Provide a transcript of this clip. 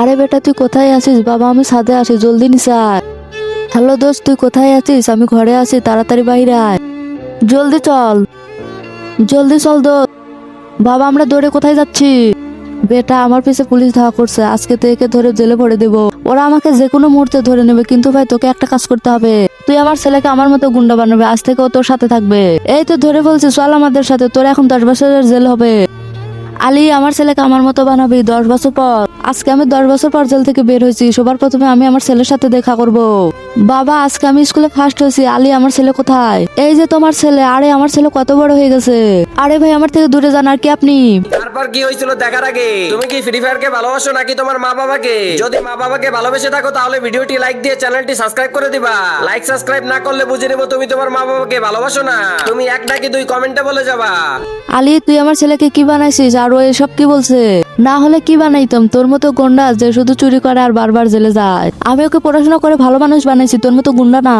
আরে বেটা, তুই কোথায় আছিস? বাবা, আমি সাথে আসি জলদি নিসার হ্যালো দোস্ত, তুই কোথায় আছিস? আমি ঘরে আছি, তাড়াতাড়ি বাইরে আয়। জলদি চল। জলদি চল দোস্ত। বাবা, আমরা দৌড়ে কোথায় যাচ্ছি? বেটা, আমার পিছে পুলিশ ধাওয়া করছে আজকে তো একে ধরে জেলে ভরে দেব। ওরা আমাকে যে কোনো মুহূর্তে ধরে নেবে, কিন্তু ভাই, তোকে একটা কাজ করতে হবে। তুই আমার ছেলেকে আমার মতো গুন্ডা বানাবে, আজ থেকে ও তোর সাথে থাকবে। এই তো ধরে বলছি চল আমাদের সাথে। তোর এখন দশ বছরের জেল হবে। আলী আমার ছেলেকে আমার মতো বানাবি দশ বছর পর। আজকে আমি দশ বছর পর জেল থেকে বের হয়েছি, সবার প্রথমে আমি আমার ছেলের সাথে দেখা করব। বাবা, আজকে আমি স্কুলে ফার্স্ট হয়েছি, আলী আমার ছেলে কোথায়? এই যে তোমার ছেলে, আরে আমার ছেলে কত বড় হয়ে গেছে। আরে ভাই, আমার থেকে দূরে যান, আর কি আপনি? তারপর কি হয়েছিল দেখার আগে? তুমি কি ফ্রি ফায়ার কে ভালোবাসো নাকি তোমার মা বাবাকে? যদি মা বাবাকে ভালোবেসে থাকো, তাহলে ভিডিওটি লাইক দিয়ে চ্যানেলটি সাবস্ক্রাইব করে দিবা। লাইক সাবস্ক্রাইব না করলে বুঝে নেব তুমি তোমার মা বাবাকে ভালোবাসো না। তুমি এক নাকি দুই কমেন্টে বলে যাবা। আলী, তুই আমার ছেলেকে কি বানাইছিস? আর ও এসব কি বলছে? না হলে কি বানাইতাম? তোর মতো গুন্ডা যে শুধু চুরি করে আর বারবার জেলে যায়। আমি ওকে পড়াশোনা করে ভালো মানুষ বানাইছি, তোর মতো গুন্ডা না।